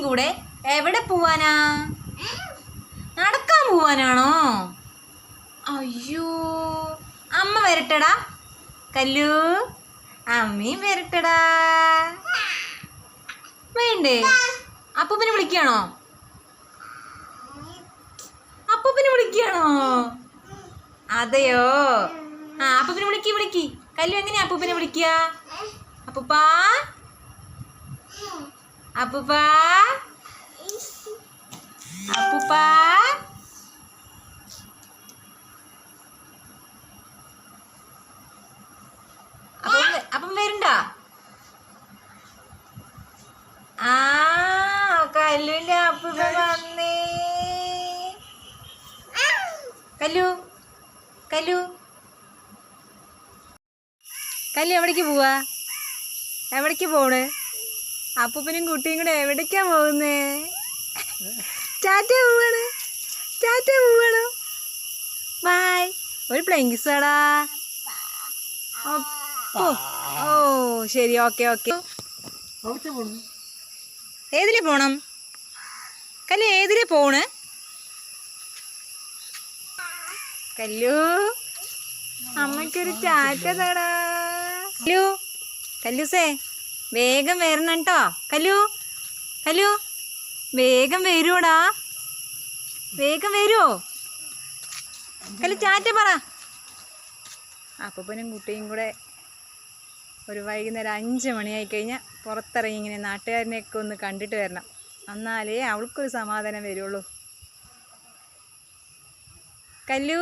അപ്പൂപ്പനെയും കൂടെ എവിടെ പോവാനാ? നടക്കാൻ പോവാനാണോ? അയ്യോ അമ്മ വരട്ടടാ. കല്ലു അമ്മയും വരട്ടടാ. വേണ്ടേ? അപ്പൂപ്പനെ വിളിക്കുകയാണോ? അപ്പൂപ്പനെ വിളിക്കുകയാണോ? അതെയോ? ആ അപ്പൂപ്പനെ വിളിക്കി വിളിക്കി. കല്ലു എങ്ങനെയാ അപ്പൂപ്പിനെ വിളിക്കുക? അപ്പൂപ്പാ? അപ്പൂപ്പാ? അപ്പൂപ്പാ അപ്പം അപ്പം വരണ്ടോ? ആ കല്ലുവിന്റെ അപ്പൂപ്പ വന്നേ. കല്ലു കല്ലു. കല്ലു എവിടേക്ക് പോവാ? എവിടേക്ക് പോണ്? അപ്പൂപ്പനും കുട്ടിയും കൂടെ എവിടേക്കാ പോകുന്നേ? ടാറ്റ പോവാണ് ടാറ്റ പോവാണ് ബായ് ഒരു പ്ലെങ്കിസ് വേടാ ഓ ഓ ശരി. ഓക്കെ ഓക്കെ ഏതിലെ പോണം? കല്ലു ഏതിലെ പോണ്? കല്ലു അമ്മയ്ക്കൊരു ചാറ്റ തടാ. കല്ലു കല്ലൂസേ വേഗം വരണം കേട്ടോ കല്ലു കല്ലു. വേഗം വരുവോടാ. വേഗം വരുവോ? കല്ലു ചാറ്റ പറ. അപ്പനും കുട്ടിയും കൂടെ ഒരു വൈകുന്നേരം അഞ്ച് മണിയായി കഴിഞ്ഞാൽ പുറത്തിറങ്ങി ഇങ്ങനെ നാട്ടുകാരനെയൊക്കെ ഒന്ന് കണ്ടിട്ട് വരണം. എന്നാലേ അവൾക്കൊരു സമാധാനം വരുള്ളൂ. കല്ലൂ.